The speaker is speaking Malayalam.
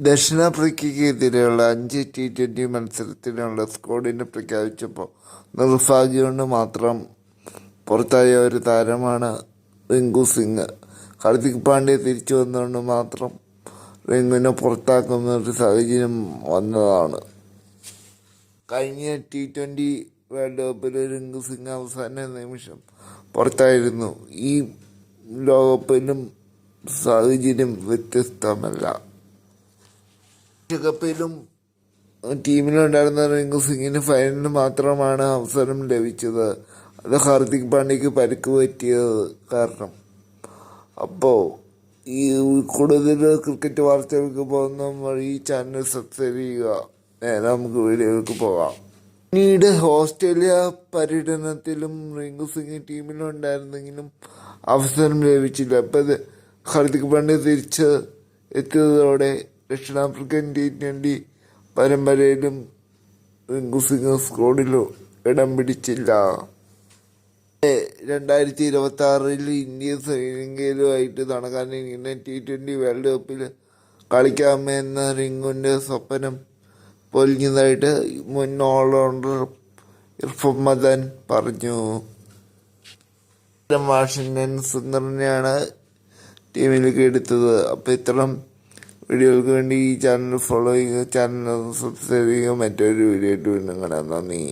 ദക്ഷിണാഫ്രിക്കയ്ക്കെതിരെയുള്ള അഞ്ച് ടി ട്വന്റി മത്സരത്തിനുള്ള സ്ക്വാഡിനെ പ്രഖ്യാപിച്ചപ്പോൾ നിർഭാഗ്യം മാത്രം പുറത്തായ ഒരു താരമാണ് റിങ്കു സിംഗ്. ഹർദിക് പാണ്ഡ്യ തിരിച്ചു വന്നുകൊണ്ട് മാത്രം റിങ്കുവിനെ പുറത്താക്കുന്ന ഒരു സാഹചര്യം വന്നതാണ്. കഴിഞ്ഞ ടി ട്വന്റി വേൾഡ് കപ്പിൽ റിങ്കു സിംഗ് അവസാന നിമിഷം പുറത്തായിരുന്നു. ഈ ലോകകപ്പിലും സാഹചര്യം വ്യത്യസ്തമല്ല. വിശ്വകപ്പിലും ടീമിലുണ്ടായിരുന്ന റിങ്കു സിംഗിന് ഫൈനലിന് മാത്രമാണ് അവസരം ലഭിച്ചത്. അത് ഹാർദിക് പാണ്ഡ്യക്ക് പരിക്ക് പറ്റിയത് കാരണം. അപ്പോൾ ഈ കൂടുതൽ ക്രിക്കറ്റ് വാർത്തകൾക്ക് പോകുന്ന ഈ ചാനൽ സബ്സ്ക്രൈബ് ചെയ്യുക. നേരെ നമുക്ക് വീഡിയോയിലേക്ക് പോകാം. പിന്നീട് ഓസ്ട്രേലിയ പര്യടനത്തിലും റിങ്കു സിംഗ് ടീമിലുണ്ടായിരുന്നെങ്കിലും അവസരം ലഭിച്ചില്ല. അപ്പോൾ ഹാർദിക് പാണ്ഡ്യ തിരിച്ച് എത്തിയതോടെ ദക്ഷിണാഫ്രിക്കൻ ടി ട്വന്റി പരമ്പരയിലും റിങ്കു സിംഗ് സ്ക്വാഡിലും ഇടം പിടിച്ചില്ല. രണ്ടായിരത്തി ഇരുപത്തി ആറിൽ ഇന്ത്യ ശ്രീലങ്കയിലുമായിട്ട് നടക്കാനിരിക്കുന്ന ടി ട്വന്റി വേൾഡ് കപ്പിൽ കളിക്കാമെന്ന റിങ്കുവിന്റെ സ്വപ്നം പൊലിഞ്ഞതായിട്ട് മുൻ ഓൾറൗണ്ടർ ഇർഫം മദൻ പറഞ്ഞു. വാഷിംഗ്ടൺ സുന്ദറിനെയാണ് ടീമിലേക്ക് എടുത്തത്. അപ്പോൾ ഇത്തരം വീഡിയോകൾക്ക് വേണ്ടി ഈ ചാനൽ ഫോളോ ചെയ്യുക ചാനൽ സബ്സ്ക്രൈബ് ചെയ്യുക മറ്റൊരു വീഡിയോ ആയിട്ട് വീണ്ടും കാണാം. നന്ദി.